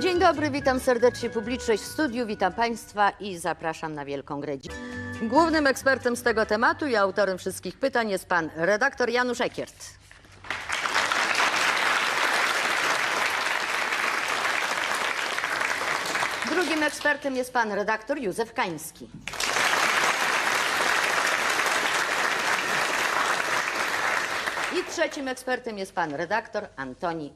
Dzień dobry, witam serdecznie publiczność w studiu, witam Państwa i zapraszam na Wielką Grę. Głównym ekspertem z tego tematu i autorem wszystkich pytań jest pan redaktor Janusz Ekiert. Drugim ekspertem jest pan redaktor Józef Kański. I trzecim ekspertem jest pan redaktor Antoni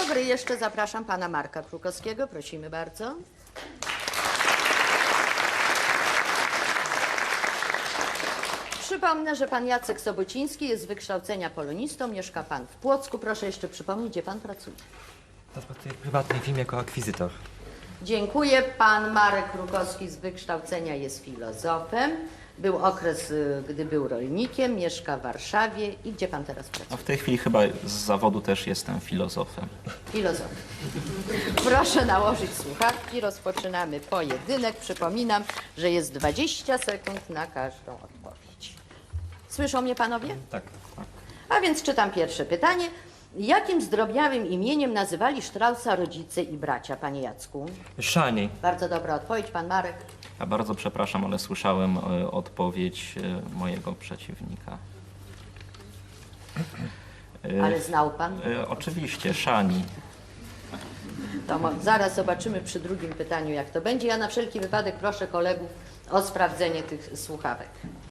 Broński. Dobry, jeszcze zapraszam pana Marka Krukowskiego. Prosimy bardzo. Przypomnę, że pan Jacek Sobociński jest z wykształcenia polonistą, mieszka pan w Płocku. Proszę jeszcze przypomnieć, gdzie pan pracuje. Pracuję w prywatnej firmie jako akwizytor. Dziękuję. Pan Marek Krukowski z wykształcenia jest filozofem. Był okres, y, gdy był rolnikiem, mieszka w Warszawie. I gdzie pan teraz pracuje? A w tej chwili chyba z zawodu też jestem filozofem. Filozof. Proszę nałożyć słuchawki, rozpoczynamy pojedynek. Przypominam, że jest 20 sekund na każdą odpowiedź. Słyszą mnie panowie? Tak. A więc czytam pierwsze pytanie. Jakim zdrobniałym imieniem nazywali Straussa rodzice i bracia, panie Jacku? Szani. Bardzo dobra odpowiedź, pan Marek. Ja bardzo przepraszam, ale słyszałem e, odpowiedź e, mojego przeciwnika. E, Ale znał pan? e, Oczywiście, Szani. To mo- zaraz zobaczymy przy drugim pytaniu, jak to będzie. Ja na wszelki wypadek proszę kolegów o sprawdzenie tych słuchawek.